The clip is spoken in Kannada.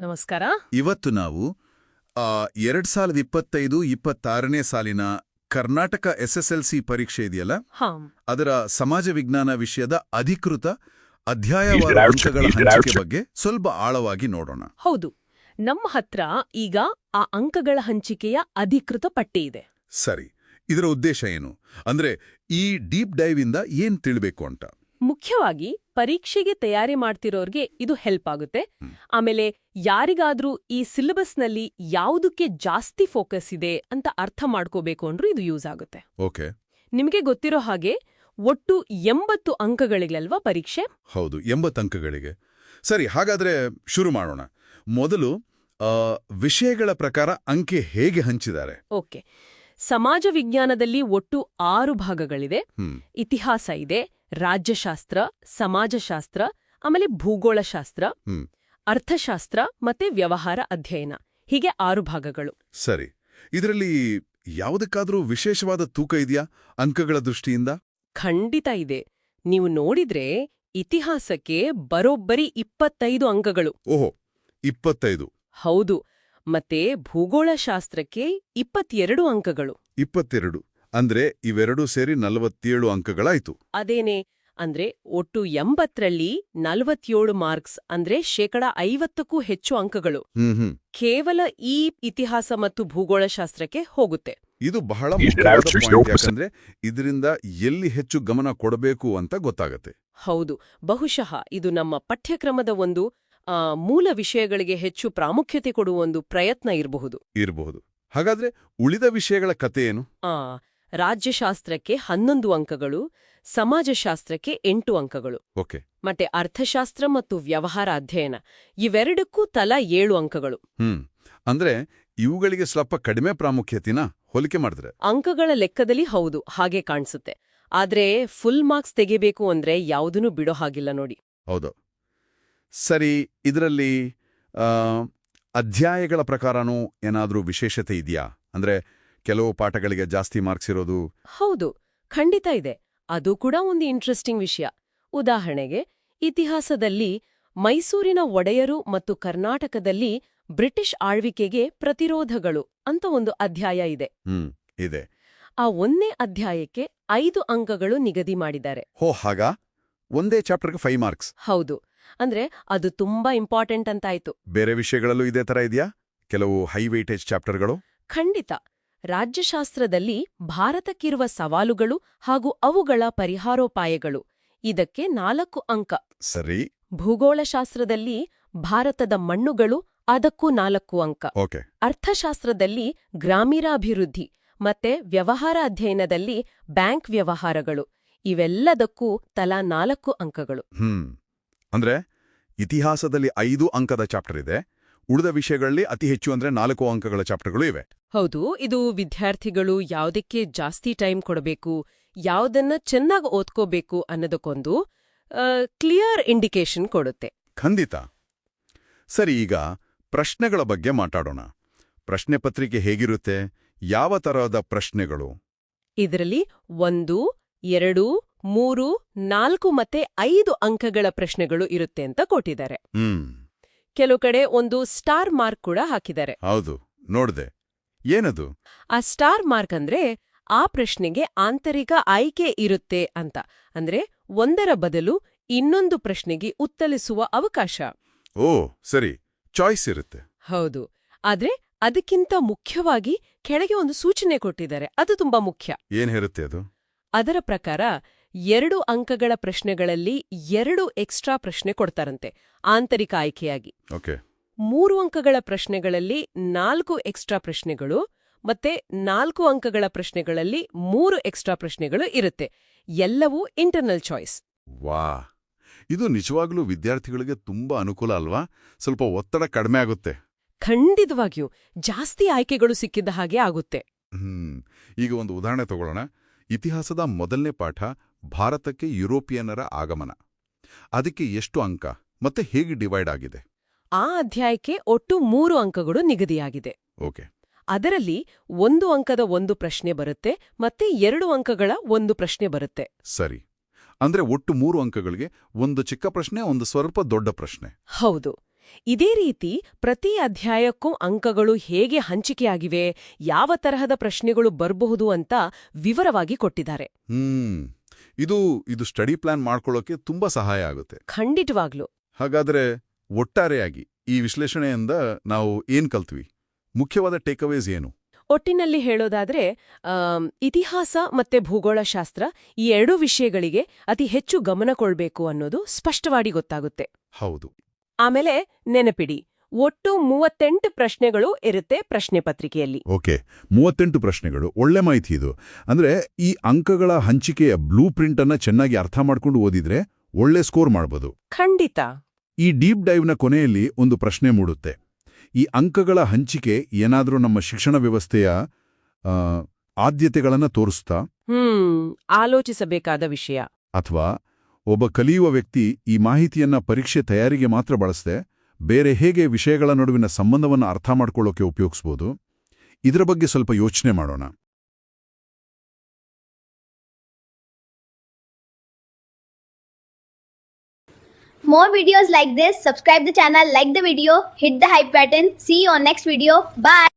ನಮಸ್ಕಾರ. ಇವತ್ತು ನಾವು ಎರಡ್ ಸಾವಿರದ ಇಪ್ಪತ್ತೈದು ಇಪ್ಪತ್ತಾರನೇ ಸಾಲಿನ ಕರ್ನಾಟಕ ಎಸ್ಎಸ್ಎಲ್ಸಿ ಪರೀಕ್ಷೆ ಇದೆಯಲ್ಲ? ಹಾಂ. ಅದರ ಸಮಾಜ ವಿಜ್ಞಾನ ವಿಷಯದ ಅಧಿಕೃತ ಅಧ್ಯಾಯವಾದ ಅಂಶಗಳ ಹಂಚಿಕೆ ಬಗ್ಗೆ ಸ್ವಲ್ಪ ಆಳವಾಗಿ ನೋಡೋಣ. ಹೌದು. ನಮ್ಮ ಹತ್ರ ಈಗ ಆ ಅಂಕಗಳ ಹಂಚಿಕೆಯ ಅಧಿಕೃತ ಪಟ್ಟಿ ಇದೆ. ಸರಿ. ಇದರ ಉದ್ದೇಶ ಏನು? ಅಂದ್ರೆ ಈ ಡೀಪ್ ಡೈವ್ ಇಂದ ಏನ್ ತಿಳ್ಬೇಕು ಅಂತ? ಮುಖ್ಯವಾಗಿ ಪರೀಕ್ಷೆಗೆ ತಯಾರಿ ಮಾಡ್ತಿರೋರ್ಗೆ ಇದು ಹೆಲ್ಪ್ ಆಗುತ್ತೆ. ಆಮೇಲೆ ಯಾರಿಗಾದ್ರೂ ಈ ಸಿಲೆಬಸ್ನಲ್ಲಿ ಯಾವುದಕ್ಕೆ ಜಾಸ್ತಿ ಫೋಕಸ್ ಇದೆ ಅಂತ ಅರ್ಥ ಮಾಡ್ಕೋಬೇಕು ಅಂದ್ರೂ ಇದು ಯೂಸ್ ಆಗುತ್ತೆ. ಓಕೆ. ನಿಮಗೆ ಗೊತ್ತಿರೋ ಹಾಗೆ ಒಟ್ಟು ಎಂಬತ್ತು ಅಂಕಗಳಿಗಲ್ವಾ ಪರೀಕ್ಷೆ? ಹೌದು ಎಂಬತ್ತು ಅಂಕಗಳಿಗೆ. ಸರಿ ಹಾಗಾದ್ರೆ ಶುರು ಮಾಡೋಣ. ಮೊದಲು ಆ, ವಿಷಯಗಳ ಪ್ರಕಾರ ಅಂಕೆ ಹೇಗೆ ಹಂಚಿದ್ದಾರೆ? ಓಕೆ. ಸಮಾಜ ವಿಜ್ಞಾನದಲ್ಲಿ ಒಟ್ಟು ಆರು ಭಾಗಗಳಿದೆ. ಹ್ಮ್. ಇತಿಹಾಸ ಇದೆ ರಾಜ್ಯಶಾಸ್ತ್ರ ಸಮಾಜಶಾಸ್ತ್ರ ಆಮೇಲೆ ಭೂಗೋಳಶಾಸ್ತ್ರ. ಹ್ಮ್. ಅರ್ಥಶಾಸ್ತ್ರ ಮತ್ತೆ ವ್ಯವಹಾರ ಅಧ್ಯಯನ. ಹೀಗೆ ಆರು ಭಾಗಗಳು. ಸರಿ. ಇದರಲ್ಲಿ ಯಾವುದಕ್ಕಾದರೂ ವಿಶೇಷವಾದ ತೂಕ ಇದೆಯಾ ಅಂಕಗಳ ದೃಷ್ಟಿಯಿಂದ? ಖಂಡಿತ ಇದೆ. ನೀವು ನೋಡಿದ್ರೆ ಇತಿಹಾಸಕ್ಕೆ ಬರೋಬ್ಬರಿ ಇಪ್ಪತ್ತೈದು ಅಂಕಗಳು. ಓಹೋ ಇಪ್ಪತ್ತೈದು. ಹೌದು. ಮತ್ತೆ ಭೂಗೋಳಶಾಸ್ತ್ರಕ್ಕೆ ಇಪ್ಪತ್ತೆರಡು ಅಂಕಗಳು. ಇಪ್ಪತ್ತೆರಡು. ಅಂದ್ರೆ ಇವೆರಡೂ ಸೇರಿ ನಲವತ್ತೇಳು ಅಂಕಗಳಾಯ್ತು. ಅದೇನೆ? ಅಂದ್ರೆ ಒಟ್ಟು ಎಂಬತ್ತರಲ್ಲಿ ನಲವತ್ತೇಳು ಮಾರ್ಕ್ಸ್ ಅಂದ್ರೆ ಶೇಕಡ ಐವತ್ತಕ್ಕೂ ಹೆಚ್ಚು ಅಂಕಗಳು. ಕೇವಲ ಈ ಇತಿಹಾಸ ಮತ್ತು ಭೂಗೋಳಶಾಸ್ತ್ರಕ್ಕೆ ಹೋಗುತ್ತೆ. ಇದು ಬಹಳ? ಯಾಕಂದ್ರೆ ಇದರಿಂದ ಎಲ್ಲಿ ಹೆಚ್ಚು ಗಮನ ಕೊಡಬೇಕು ಅಂತ ಗೊತ್ತಾಗತ್ತೆ. ಹೌದು. ಬಹುಶಃ ಇದು ನಮ್ಮ ಪಠ್ಯಕ್ರಮದ ಒಂದು ಆ, ಮೂಲ ವಿಷಯಗಳಿಗೆ ಹೆಚ್ಚು ಪ್ರಾಮುಖ್ಯತೆ ಕೊಡುವ ಒಂದು ಪ್ರಯತ್ನ ಇರಬಹುದು. ಇರಬಹುದು. ಹಾಗಾದ್ರೆ ಉಳಿದ ವಿಷಯಗಳ ಕಥೆ ಏನು? ಆ ರಾಜ್ಯಶಾಸ್ತ್ರಕ್ಕೆ ಹನ್ನೊಂದು ಅಂಕಗಳು ಸಮಾಜಶಾಸ್ತ್ರಕ್ಕೆ ಎಂಟು ಅಂಕಗಳು. ಓಕೆ. ಮತ್ತೆ ಅರ್ಥಶಾಸ್ತ್ರ ಮತ್ತು ವ್ಯವಹಾರ ಅಧ್ಯಯನ ಇವೆರಡಕ್ಕೂ ತಲಾ ಏಳು ಅಂಕಗಳು. ಹ್ಮ್. ಅಂದ್ರೆ ಇವುಗಳಿಗೆ ಸ್ವಲ್ಪ ಕಡಿಮೆ ಪ್ರಾಮುಖ್ಯತೆನ ಹೋಲಿಕೆ ಮಾಡಿದ್ರೆ? ಅಂಕಗಳ ಲೆಕ್ಕದಲ್ಲಿ ಹೌದು ಹಾಗೆ ಕಾಣಿಸುತ್ತೆ. ಆದ್ರೆ ಫುಲ್ ಮಾರ್ಕ್ಸ್ ತೆಗಿಬೇಕು ಅಂದ್ರೆ ಯಾವುದನ್ನು ಬಿಡೋ ಹಾಗಿಲ್ಲ ನೋಡಿ. ಹೌದು. ಸರಿ ಇದರಲ್ಲಿ ಅಧ್ಯಾಯಗಳ ಪ್ರಕಾರನೂ ಏನಾದರೂ ವಿಶೇಷತೆ ಇದೆಯಾ? ಅಂದ್ರೆ ಕೆಲವು ಪಾಠಗಳಿಗೆ ಜಾಸ್ತಿ ಮಾರ್ಕ್ಸ್ ಇರೋದು ಹೌದು ಖಂಡಿತ ಇದೆ. ಅದು ಕೂಡ ಒಂದು ಇಂಟ್ರೆಸ್ಟಿಂಗ್ ವಿಷಯ. ಉದಾಹರಣೆಗೆ ಇತಿಹಾಸದಲ್ಲಿ ಮೈಸೂರಿನ ಒಡೆಯರು ಮತ್ತು ಕರ್ನಾಟಕದಲ್ಲಿ ಬ್ರಿಟಿಷ್ ಆಳ್ವಿಕೆಗೆ ಪ್ರತಿರೋಧಗಳು ಅಂತ ಒಂದು ಅಧ್ಯಾಯ ಇದೆ. ಇದೆ. ಆ ಒಂದೇ ಅಧ್ಯಾಯಕ್ಕೆ ಐದು ಅಂಕಗಳು ನಿಗದಿ ಮಾಡಿದ್ದಾರೆ. ಹೋ ಹಾಗಾ? ಒಂದೇ ಚಾಪ್ಟರ್ಗೆ ಫೈವ್ ಮಾರ್ಕ್ಸ್. ಹೌದು. ಅಂದ್ರೆ ಅದು ತುಂಬಾ ಇಂಪಾರ್ಟೆಂಟ್ ಅಂತಾಯ್ತು. ಬೇರೆ ವಿಷಯಗಳಲ್ಲೂ ಇದೇ ತರ ಇದೆಯಾ? ಕೆಲವು ಹೈ ವೈಟೇಜ್ ಚಾಪ್ಟರ್ಗಳು ಖಂಡಿತ. ರಾಜ್ಯಶಾಸ್ತ್ರದಲ್ಲಿ ಭಾರತಕ್ಕಿರುವ ಸವಾಲುಗಳು ಹಾಗೂ ಅವುಗಳ ಪರಿಹಾರೋಪಾಯಗಳು. ಇದಕ್ಕೆ ನಾಲ್ಕು ಅಂಕ. ಸರಿ. ಭೂಗೋಳಶಾಸ್ತ್ರದಲ್ಲಿ ಭಾರತದ ಮಣ್ಣುಗಳು ಅದಕ್ಕೂ ನಾಲ್ಕು ಅಂಕ. ಓಕೆ. ಅರ್ಥಶಾಸ್ತ್ರದಲ್ಲಿ ಗ್ರಾಮೀಣಾಭಿವೃದ್ಧಿ ಮತ್ತೆ ವ್ಯವಹಾರ ಅಧ್ಯಯನದಲ್ಲಿ ಬ್ಯಾಂಕ್ ವ್ಯವಹಾರಗಳು. ಇವೆಲ್ಲದಕ್ಕೂ ತಲಾ ನಾಲ್ಕು ಅಂಕಗಳು. ಹ್ಮ್. ಅಂದ್ರೆ ಇತಿಹಾಸದಲ್ಲಿ ಐದು ಅಂಕದ ಚಾಪ್ಟರ್ ಇದೆ. ಉಳಿದ ವಿಷಯಗಳಲ್ಲಿ ಅತಿ ಹೆಚ್ಚು ಅಂದ್ರೆ ನಾಲ್ಕು ಅಂಕಗಳ ಚಾಪ್ಟರ್ಗಳು ಇವೆ. ಹೌದು ಇದು ವಿದ್ಯಾರ್ಥಿಗಳು ಯಾವುದಕ್ಕೆ ಜಾಸ್ತಿ ಟೈಮ್ ಕೊಡಬೇಕು ಯಾವುದನ್ನ ಚೆನ್ನಾಗಿ ಓದ್ಕೋಬೇಕು ಅನ್ನೋದಕ್ಕೊಂದು ಕ್ಲಿಯರ್ ಇಂಡಿಕೇಶನ್ ಕೊಡುತ್ತೆ. ಖಂಡಿತ. ಸರಿ ಈಗ ಪ್ರಶ್ನೆಗಳ ಬಗ್ಗೆ ಮಾತಾಡೋಣ. ಪ್ರಶ್ನೆ ಪತ್ರಿಕೆ ಹೇಗಿರುತ್ತೆ? ಯಾವ ತರಹದ ಪ್ರಶ್ನೆಗಳು? ಇದರಲ್ಲಿ ಒಂದು ಎರಡು ಮೂರು ನಾಲ್ಕು ಮತ್ತೆ ಐದು ಅಂಕಗಳ ಪ್ರಶ್ನೆಗಳು ಇರುತ್ತೆ ಅಂತ ಕೊಟ್ಟಿದ್ದಾರೆ. ಹ್ಮ್. ಕೆಲವು ಕಡೆ ಒಂದು ಸ್ಟಾರ್ ಮಾರ್ಕ್ ಕೂಡ ಹಾಕಿದ್ದಾರೆ. ಹೌದು ನೋಡ್ದೆ. ಏನದು? ಆ ಸ್ಟಾರ್ ಮಾರ್ಕ್ ಅಂದ್ರೆ ಆ ಪ್ರಶ್ನೆಗೆ ಆಂತರಿಕ ಆಯ್ಕೆ ಇರುತ್ತೆ ಅಂತ. ಅಂದ್ರೆ ಒಂದರ ಬದಲು ಇನ್ನೊಂದು ಪ್ರಶ್ನೆಗೆ ಉತ್ತರಿಸುವ ಅವಕಾಶ. ಓ ಸರಿ. ಚಾಯ್ಸ್ ಇರುತ್ತೆ. ಹೌದು. ಆದ್ರೆ ಅದಕ್ಕಿಂತ ಮುಖ್ಯವಾಗಿ ಕೆಳಗೆ ಒಂದು ಸೂಚನೆ ಕೊಟ್ಟಿದ್ದಾರೆ. ಅದು ತುಂಬಾ ಮುಖ್ಯ. ಏನ್ ಹೇರುತ್ತೆ ಅದು? ಅದರ ಪ್ರಕಾರ ಎರಡು ಅಂಕಗಳ ಪ್ರಶ್ನೆಗಳಲ್ಲಿ ಎರಡು ಎಕ್ಸ್ಟ್ರಾ ಪ್ರಶ್ನೆ ಕೊಡ್ತಾರಂತೆ ಆಂತರಿಕ ಆಯ್ಕೆಯಾಗಿ. ಓಕೆ. ಮೂರು ಅಂಕಗಳ ಪ್ರಶ್ನೆಗಳಲ್ಲಿ ನಾಲ್ಕು ಎಕ್ಸ್ಟ್ರಾ ಪ್ರಶ್ನೆಗಳು ಮತ್ತೆ ನಾಲ್ಕು ಅಂಕಗಳ ಪ್ರಶ್ನೆಗಳಲ್ಲಿ ಮೂರು ಎಕ್ಸ್ಟ್ರಾ ಪ್ರಶ್ನೆಗಳು ಇರುತ್ತೆ. ಎಲ್ಲವೂ ಇಂಟರ್ನಲ್ ಚಾಯ್ಸ್. ವಾ. ಇದು ನಿಜವಾಗ್ಲೂ ವಿದ್ಯಾರ್ಥಿಗಳಿಗೆ ತುಂಬಾ ಅನುಕೂಲ ಅಲ್ವಾ? ಸ್ವಲ್ಪ ಒತ್ತಡ ಕಡಿಮೆ ಆಗುತ್ತೆ. ಖಂಡಿತವಾಗಿಯೂ ಜಾಸ್ತಿ ಆಯ್ಕೆಗಳು ಸಿಕ್ಕಿದ್ದ ಹಾಗೆ ಆಗುತ್ತೆ. ಹ್ಮ್. ಈಗ ಒಂದು ಉದಾಹರಣೆ ತಗೊಳ್ಳೋಣ. ಇತಿಹಾಸದ ಮೊದಲನೇ ಪಾಠ ಭಾರತಕ್ಕೆ ಯುರೋಪಿಯನ್ನರ ಆಗಮನ. ಅದಕ್ಕೆ ಎಷ್ಟು ಅಂಕ ಮತ್ತೆ ಹೇಗೆ ಡಿವೈಡ್ ಆಗಿದೆ? ಆ ಅಧ್ಯಾಯಕ್ಕೆ ಒಟ್ಟು ಮೂರು ಅಂಕಗಳು ನಿಗದಿಯಾಗಿದೆ. ಓಕೆ. ಅದರಲ್ಲಿ ಒಂದು ಅಂಕದ ಒಂದು ಪ್ರಶ್ನೆ ಬರುತ್ತೆ ಮತ್ತೆ ಎರಡು ಅಂಕಗಳ ಒಂದು ಪ್ರಶ್ನೆ ಬರುತ್ತೆ. ಸರಿ. ಅಂದ್ರೆ ಒಟ್ಟು ಮೂರು ಅಂಕಗಳಿಗೆ ಒಂದು ಚಿಕ್ಕ ಪ್ರಶ್ನೆ ಒಂದು ಸ್ವಲ್ಪ ದೊಡ್ಡ ಪ್ರಶ್ನೆ. ಹೌದು. ಇದೇ ರೀತಿ ಪ್ರತಿ ಅಧ್ಯಾಯಕ್ಕೂ ಅಂಕಗಳು ಹೇಗೆ ಹಂಚಿಕೆಯಾಗಿವೆ ಯಾವ ತರಹದ ಪ್ರಶ್ನೆಗಳು ಬರಬಹುದು ಅಂತ ವಿವರವಾಗಿ ಕೊಟ್ಟಿದ್ದಾರೆ. ಇದು ಇದು ಸ್ಟಡಿ ಪ್ಲಾನ್ ಮಾಡ್ಕೊಳ್ಳೋಕೆ ತುಂಬಾ ಸಹಾಯ ಆಗುತ್ತೆ. ಖಂಡಿತವಾಗ್ಲು. ಹಾಗಾದ್ರೆ ಒಟ್ಟಾರೆಯಾಗಿ ಈ ವಿಶ್ಲೇಷಣೆಯಿಂದ ನಾವು ಏನ್ ಕಲ್ತ್ವಿ? ಮುಖ್ಯವಾದ ಟೇಕ್ಅವೇಸ್ ಏನು? ಒಟ್ಟಿನಲ್ಲಿ ಹೇಳೋದಾದ್ರೆ ಇತಿಹಾಸ ಮತ್ತೆ ಭೂಗೋಳಶಾಸ್ತ್ರ ಈ ಎರಡೂ ವಿಷಯಗಳಿಗೆ ಅತಿ ಹೆಚ್ಚು ಗಮನ ಕೊಡಬೇಕು ಅನ್ನೋದು ಸ್ಪಷ್ಟವಾಗಿ ಗೊತ್ತಾಗುತ್ತೆ. ಹೌದು. ಆಮೇಲೆ ನೆನಪಿಡಿ ಒಟ್ಟು ಮೂವತ್ತೆಂಟು ಪ್ರಶ್ನೆಗಳು ಇರುತ್ತೆ ಪ್ರಶ್ನೆ ಪತ್ರಿಕೆಯಲ್ಲಿ. ಓಕೆ ಮೂವತ್ತೆಂಟು ಪ್ರಶ್ನೆಗಳು. ಒಳ್ಳೆ ಮಾಹಿತಿ ಇದು. ಅಂದ್ರೆ ಈ ಅಂಕಗಳ ಹಂಚಿಕೆಯ ಬ್ಲೂ ಪ್ರಿಂಟ್ ಅನ್ನ ಚೆನ್ನಾಗಿ ಅರ್ಥ ಮಾಡ್ಕೊಂಡು ಓದಿದ್ರೆ ಒಳ್ಳೆ ಸ್ಕೋರ್ ಮಾಡಬಹುದು ಖಂಡಿತ. ಈ ಡೀಪ್ ಡೈವ್ನ ಕೊನೆಯಲ್ಲಿ ಒಂದು ಪ್ರಶ್ನೆ ಮೂಡುತ್ತೆ. ಈ ಅಂಕಗಳ ಹಂಚಿಕೆ ಏನಾದರೂ ನಮ್ಮ ಶಿಕ್ಷಣ ವ್ಯವಸ್ಥೆಯ ಆದ್ಯತೆಗಳನ್ನ ತೋರಿಸ್ತಾ? ಹ್ಮ್ ಆಲೋಚಿಸಬೇಕಾದ ವಿಷಯ. ಅಥವಾ ಒಬ್ಬ ಕಲಿಯುವ ವ್ಯಕ್ತಿ ಈ ಮಾಹಿತಿಯನ್ನ ಪರೀಕ್ಷೆ ತಯಾರಿಗೆ ಮಾತ್ರ ಬಳಸದೆ ಬೇರೆ ಹೇಗೆ ವಿಷಯಗಳ ನಡುವಿನ ಸಂಬಂಧವನ್ನು ಅರ್ಥ ಮಾಡಿಕೊಳ್ಳೋಕೆ ಉಪಯೋಗಿಸ್ಬೋದು ಇದರ ಬಗ್ಗೆ ಸ್ವಲ್ಪ ಯೋಚನೆ ಮಾಡೋಣ More videos like this, subscribe the channel, like the video, hit the hype button. See you on next video. Bye.